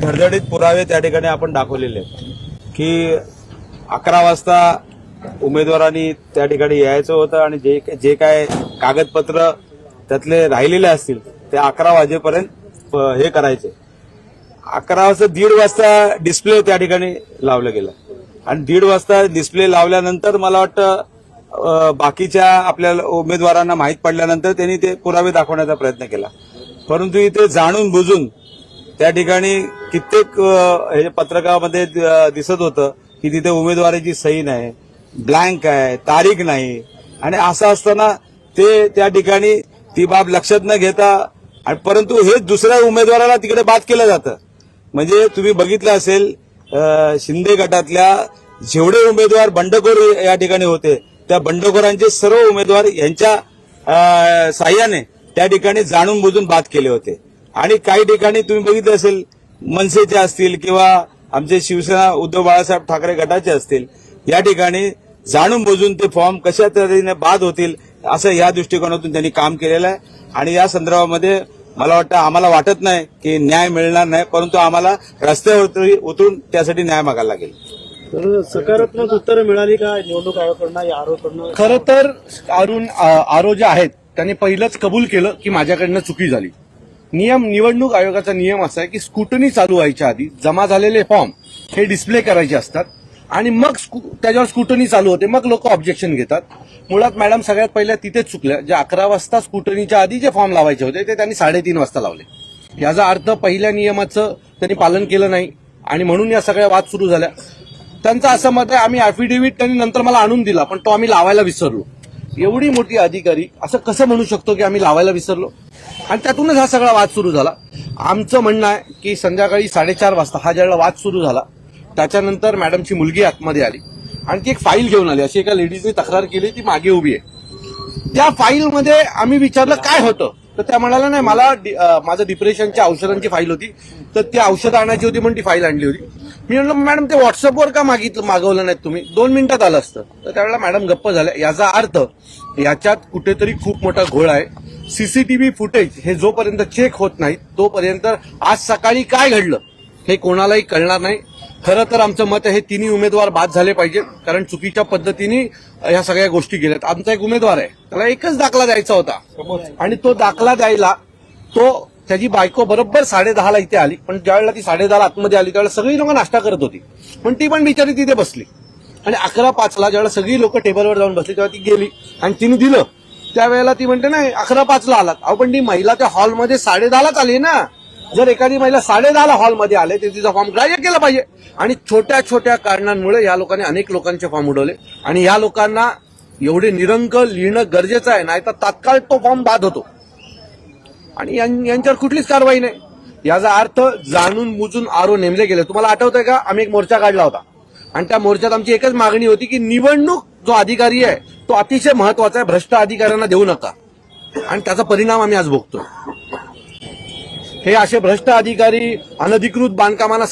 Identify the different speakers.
Speaker 1: धडधडीत पुरावे त्या ठिकाणी आपण दाखवलेले आहेत. की अकरा वाजता उमेदवारांनी त्या ठिकाणी यायचं होतं आणि जे जे काय कागदपत्र त्यातले राहिलेले असतील ते अकरा वाजेपर्यंत हे करायचे. अकरा वाजता दीड वाजता डिस्प्ले त्या ठिकाणी लावलं गेलं. आणि दीड वाजता डिस्प्ले लावल्यानंतर मला वाटतं बाकीच्या आपल्या उमेदवारांना माहीत पडल्यानंतर त्यांनी ते पुरावे दाखवण्याचा प्रयत्न केला. परंतु इथे जाणून बुजून त्या ठिकाणी कित्येक हे पत्रकामध्ये दिसत होतं की तिथे उमेदवाराची सही नाही ब्लँक आहे तारीख नाही. आणि असं असताना ते त्या ठिकाणी ती बाब लक्षात न घेता आणि परंतु हे दुसऱ्या उमेदवाराला तिकडे बाद केलं जातं. म्हणजे तुम्ही बघितलं असेल शिंदे गटातल्या जेवढे उमेदवार बंडखोर या ठिकाणी होते त्या बंडखोरांचे सर्व उमेदवार यांच्या साह्याने त्या ठिकाणी जाणून बुजून बाद केले होते. आणि काही ठिकाणी तुम्ही बघितलं असेल मनसेचे असतील किंवा आमचे शिवसेना उद्धव बाळासाहेब ठाकरे गटाचे असतील या ठिकाणी जाणून बुजून ते फॉर्म कशा तऱ्हेने बाद होतील असं या दृष्टिकोनातून त्यांनी काम केलेलं आहे. आणि या संदर्भामध्ये मला वाटतं आम्हाला वाटत नाही की न्याय मिळणार नाही परंतु आम्हाला रस्त्यावर उतरून त्यासाठी न्याय मागायला लागेल.
Speaker 2: तर सकारात्मक उत्तरं मिळाली का? निवडणूक आयोगाकडनं या
Speaker 3: खरं तर अरुण आरो जे आहेत त्यांनी पहिलंच कबूल केलं की माझ्याकडनं चुकी झाली. नियम निवडणूक आयोगाचा नियम असा आहे की स्कुटनी चालू व्हायच्या आधी जमा झालेले फॉर्म हे डिस्प्ले करायचे असतात आणि मग त्याच्यावर स्कुटनी चालू होते मग लोक ऑब्जेक्शन घेतात. मुळात मॅडम सगळ्यात पहिल्या तिथेच चुकल्या. जे अकरा वाजता स्कुटनीच्या आधी जे फॉर्म लावायचे होते ते त्यांनी साडेतीन वाजता लावले. याचा अर्थ पहिल्या नियमाचं त्यांनी पालन केलं नाही आणि म्हणून या सगळ्या वाद सुरू झाल्या. त्यांचं असं मत आहे आम्ही अफिडेव्हिट त्यांनी नंतर मला आणून दिला पण तो आम्ही लावायला विसरलो. एवढी मोठी अधिकारी असं कसं म्हणू शकतो की आम्ही लावायला विसरलो? आणि त्यातूनच हा सगळा वाद सुरू झाला. आमचं म्हणणं आहे की संध्याकाळी साडेचार वाजता हा ज्यावेळेला वाद सुरू झाला त्याच्यानंतर मॅडमची मुलगी आतमध्ये आली. आणि ती एक फाईल घेऊन आली. अशी एका लेडीजने तक्रार केली ती मागे उभी आहे. त्या फाईलमध्ये आम्ही विचारलं काय होतं? तर त्या म्हणाल्या नाही मला डि- माझं डिप्रेशनच्या औषधांची फाईल होती. तर ती औषधं आणायची होती म्हणून ती फाईल आणली होती. मी म्हणलं मॅडम ते व्हॉट्सअपवर का मागितलं मागवलं नाहीत तुम्ही? दोन मिनिटात आलं असतं. तर त्यावेळेला मॅडम गप्प झाल्या. याचा अर्थ याच्यात कुठेतरी खूप मोठा घोळ आहे. सीसीटीव्ही फुटेज हे जोपर्यंत चेक होत नाही तोपर्यंत आज सकाळी काय घडलं हे कोणालाही कळणार नाही. खरं तर आमचं मत आहे हे तिन्ही उमेदवार बाद झाले पाहिजेत कारण चुकीच्या पद्धतीने ह्या सगळ्या गोष्टी गेल्यात. आमचा एक उमेदवार आहे त्याला एकच दाखला द्यायचा होता. आणि तो दाखला द्यायला तो त्याची बायको बरोबर साडेदहाला इथे आली पण ज्यावेळेला ती साडेदहाला आतमध्ये आली त्यावेळेला सगळी लोक नाश्ता करत होती. पण ती पण बिचारी तिथे बसली. आणि अकरा पाचला ज्यावेळेला सगळी लोक टेबलवर जाऊन बसली तेव्हा ती गेली आणि तिने दिलं. त्यावेळेला ती म्हणते नाही अकरा पाचला आलात. अहो पण ती महिला त्या हॉलमध्ये साडेदहालाच आली ना. जर एखादी महिला साडेदहाला हॉलमध्ये आले तर तिचा फॉर्म ग्राह्य केला पाहिजे. आणि छोट्या छोट्या कारणांमुळे या लोकांनी अनेक लोकांचे फॉर्म उडवले. आणि या लोकांना एवढे निरंक लिहिणं गरजेचं आहे नाही तर तात्काळ तो फॉर्म बाद होतो. आणि यां- यांच्यावर कुठलीच कारवाई नाही. याचा अर्थ जाणून बुजून आरो नेमले गेले. तुम्हाला आठवतंय का? आम्ही एक मोर्चा काढला होता. आणि त्या मोर्चात आमची एकच मागणी होती की निवडणूक जो अधिकारी आहे तो अतिशय महत्त्वाचा आहे भ्रष्ट अधिकाऱ्यांना देऊ नका. आणि त्याचा परिणाम आम्ही आज भोगतोय हे असे भ्रष्ट अधिकारी अनधिकृत बांधकामाला